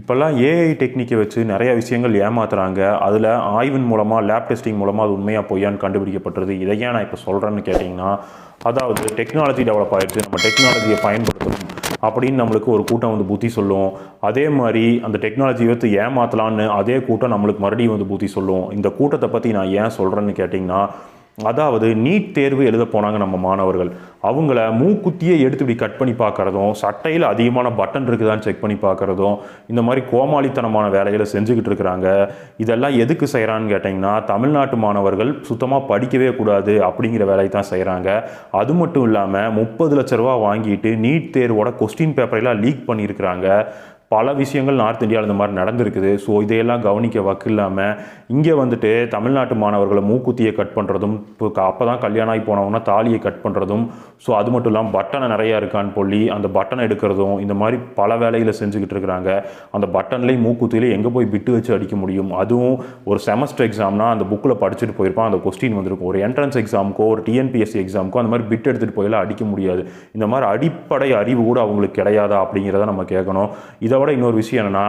இப்போல்லாம் ஏஐ டெக்னிக்கை வச்சு நிறைய விஷயங்கள் ஏமாத்துறாங்க. அதில் ஆய்வின் மூலமாக லேப் டெஸ்டிங் மூலமாக அது உண்மையாக பொய்யான்னு கண்டுபிடிக்கப்பட்டது. இதை ஏன் நான் இப்போ சொல்கிறேன்னு கேட்டிங்கன்னா அதாவது டெக்னாலஜி டெவலப் ஆகிடுச்சு நம்ம டெக்னாலஜியை பயன்படுத்தணும் அப்படின்னு நம்மளுக்கு ஒரு கூட்டம் வந்து புத்தி சொல்லும். அதே மாதிரி அந்த டெக்னாலஜி வைத்து ஏமாற்றலான்னு அதே கூட்டம் நம்மளுக்கு மறுபடியும் வந்து புத்தி சொல்லும். இந்த கூட்டத்தை பற்றி நான் ஏன் சொல்கிறேன்னு கேட்டிங்கன்னா அதாவது நீட் தேர்வு எழுத போனாங்க நம்ம மாணவர்கள். அவங்கள மூக்குத்தியை எடுத்து இப்படி கட் பண்ணி பார்க்குறதும் சட்டையில் அதிகமான பட்டன் இருக்குதான்னு செக் பண்ணி பார்க்குறதும் இந்த மாதிரி கோமாளித்தனமான வேலைகளை செஞ்சுக்கிட்டு இருக்கிறாங்க. இதெல்லாம் எதுக்கு செய்கிறான்னு கேட்டிங்கன்னா தமிழ்நாட்டு மாணவர்கள் சுத்தமாக படிக்கவே கூடாது அப்படிங்கிற வேலையை தான் செய்கிறாங்க அது மட்டும் இல்லாமல் முப்பது லட்ச ரூபா வாங்கிட்டு நீட் தேர்வோட கொஸ்டின் பேப்பரெல்லாம் லீக் பண்ணியிருக்கிறாங்க. பல விஷயங்கள் நார்த் இந்தியாவில் இந்த மாதிரி நடந்திருக்குது. ஸோ இதையெல்லாம் கவனிக்க வக்கு இல்லாமல் இங்கே வந்துட்டு தமிழ்நாட்டு மாணவர்களை மூக்குத்தியை கட் பண்ணுறதும் இப்போ அப்போ தான் கல்யாணம் ஆகி போனவங்கன்னா தாலியை கட் பண்ணுறதும் ஸோ அது மட்டும் இல்லாமல் பட்டனை நிறையா இருக்கான்னு சொல்லி அந்த பட்டனை எடுக்கிறதும் இந்த மாதிரி பல வேலையில் செஞ்சுக்கிட்டு இருக்கிறாங்க. அந்த பட்டன்லேயும் மூக்குத்திலையும் எங்கே போய் பிட்டு வச்சு அடிக்க முடியும்? அதுவும் ஒரு செமஸ்டர் எக்ஸாம்னா அந்த புக்கில் படிச்சுட்டு போயிருப்பான் அந்த கொஸ்டின் வந்திருக்கும். ஒரு என்ட்ரன்ஸ் எக்ஸாமுக்கோ ஒரு டிஎன்பிஎஸ்சி எக்ஸாமுக்கோ அந்த மாதிரி பிட் எடுத்துகிட்டு போயெல்லாம் அடிக்க முடியாது. இந்த மாதிரி அடிப்படை அறிவு கூட அவங்களுக்கு கிடையாதா அப்படிங்கிறத நம்ம கேட்கணும். இதை விட இன்னொரு விஷயம் என்னன்னா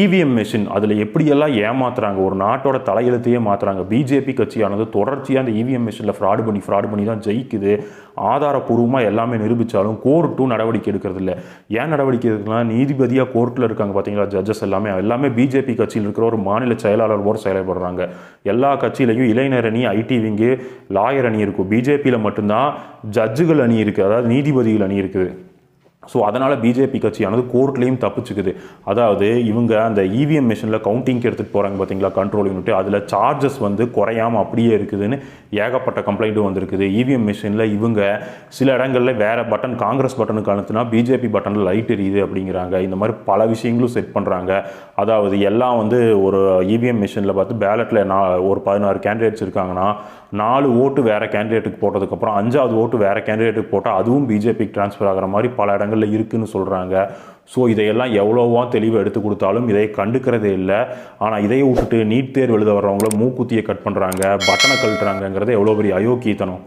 இவிஎம் மிஷின் அதில் எப்படியெல்லாம் ஏமாத்துறாங்க ஒரு நாட்டோட தலையெழுத்தையே மாத்துறாங்க. பிஜேபி கட்சியானது தொடர்ச்சியாக அந்த இவிஎம் மிஷினில் ஃப்ராடு பண்ணி ஃப்ராடு பண்ணி தான் ஜெயிக்குது. ஆதாரப்பூர்வமாக எல்லாமே நிரூபித்தாலும் கோர்ட்டும் நடவடிக்கை எடுக்கிறது இல்லை. ஏன் நடவடிக்கை எடுக்கணும்னா நீதிபதியாக கோர்ட்டில் இருக்காங்க பார்த்தீங்களா ஜட்ஜஸ் எல்லாமே. எல்லாமே பிஜேபி கட்சியில் இருக்கிற ஒரு மாநில செயலாளர் போர் செயல்படுறாங்க. எல்லா கட்சியிலையும் இளைஞர் அணி ஐடி விங்கு லாயர் அணி இருக்கும். பிஜேபியில் மட்டும்தான் ஜட்ஜுகள் அணி இருக்குது அதாவது நீதிபதிகள் அணி இருக்குது. ஸோ அதனால் பிஜேபி கட்சியானது கோர்ட்லேயும் தப்பிச்சுக்குது. அதாவது இவங்க அந்த இவிஎம் மிஷினில் கவுண்டிங்க்கு எடுத்துகிட்டு போகிறாங்க பார்த்தீங்களா கண்ட்ரோல் யூனிட் அதில் சார்ஜஸ் வந்து குறையாம அப்படியே இருக்குதுன்னு ஏகப்பட்ட கம்ப்ளைண்ட்டும் வந்திருக்குது. இவிஎம் மிஷினில் இவங்க சில இடங்களில் வேறு பட்டன் காங்கிரஸ் பட்டனுக்கு அனுப்புனா பிஜேபி பட்டனில் லைட் எரியுது அப்படிங்கிறாங்க. இந்த மாதிரி பல விஷயங்களும் செட் பண்ணுறாங்க அதாவது எல்லாம் வந்து ஒரு இவிஎம் மிஷினில் பார்த்து பேலட்டில் நான் ஒரு பதினாறு கேண்டிடேட்ஸ் இருக்காங்கன்னா நாலு ஓட்டு வேறு கேண்டிடேட்டுக்கு போட்டதுக்கப்புறம் அஞ்சாவது ஓட்டு வேறு கேண்டிடேட்டுக்கு போட்டால் அதுவும் பிஜேபிக்கு ட்ரான்ஸ்ஃபர் ஆகிற மாதிரி பல இடங்கள் இடங்களில் இருக்குன்னு சொல்கிறாங்க ஸோ இதையெல்லாம் எவ்வளோவா தெளிவாக எடுத்து கொடுத்தாலும் இதை கண்டுக்கிறதே இல்லை. ஆனால் இதை விட்டுட்டு நீட் தேர்வு எழுத வர்றவங்கள மூக்குத்தியை கட் பண்ணுறாங்க பட்டனை கழட்டுறாங்கங்கிறது எவ்வளோ பெரிய அயோக்கியத்தனம்.